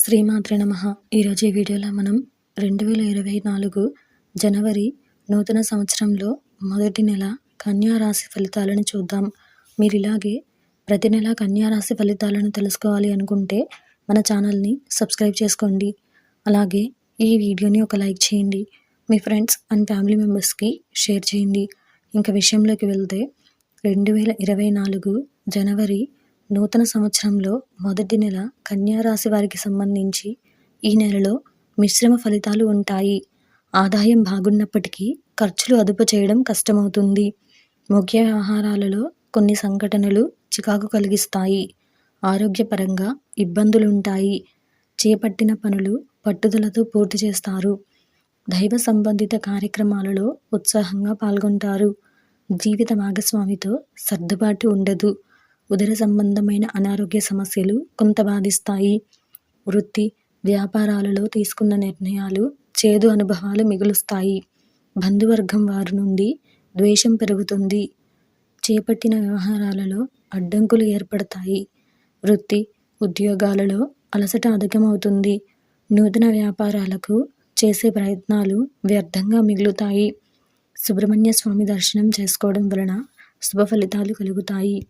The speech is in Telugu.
శ్రీమాత్రి నమ. ఈరోజు ఈ వీడియోలో మనం రెండు వేల ఇరవై నాలుగు జనవరి నూతన సంవత్సరంలో మొదటి నెల కన్యారాశి ఫలితాలను చూద్దాం. మీరు ఇలాగే ప్రతి నెల కన్యారాశి ఫలితాలను తెలుసుకోవాలి అనుకుంటే మన ఛానల్ని సబ్స్క్రైబ్ చేసుకోండి. అలాగే ఈ వీడియోని ఒక లైక్ చేయండి. మీ ఫ్రెండ్స్ అండ్ ఫ్యామిలీ మెంబర్స్కి షేర్ చేయండి. ఇంకా విషయంలోకి వెళ్తే రెండు వేల ఇరవై నాలుగు జనవరి నూతన సంవత్సరంలో మొదటి నెల కన్యారాశి వారికి సంబంధించి ఈ నెలలో మిశ్రమ ఫలితాలు ఉంటాయి. ఆదాయం బాగున్నప్పటికీ ఖర్చులు అదుపు చేయడం కష్టమవుతుంది. ముఖ్య వ్యవహారాలలో కొన్ని సంఘటనలు చికాకు కలిగిస్తాయి. ఆరోగ్యపరంగా ఇబ్బందులుంటాయి. చేపట్టిన పనులు పట్టుదలతో పూర్తి చేస్తారు. దైవ సంబంధిత కార్యక్రమాలలో ఉత్సాహంగా పాల్గొంటారు. జీవిత భాగస్వామితో సర్దుబాటు ఉండదు. ఉదర సంబంధమైన అనారోగ్య సమస్యలు కొంత బాధిస్తాయి. వృత్తి వ్యాపారాలలో తీసుకున్న నిర్ణయాలు చేదు అనుభవాలు మిగులుస్తాయి. బంధువర్గం వారి నుండి ద్వేషం పెరుగుతుంది. చేపట్టిన వ్యవహారాలలో అడ్డంకులు ఏర్పడతాయి. వృత్తి ఉద్యోగాలలో అలసట అధికమవుతుంది. నూతన వ్యాపారాలకు చేసే ప్రయత్నాలు వ్యర్థంగా మిగులుతాయి. సుబ్రహ్మణ్య స్వామి దర్శనం చేసుకోవడం వలన శుభ ఫలితాలు కలుగుతాయి.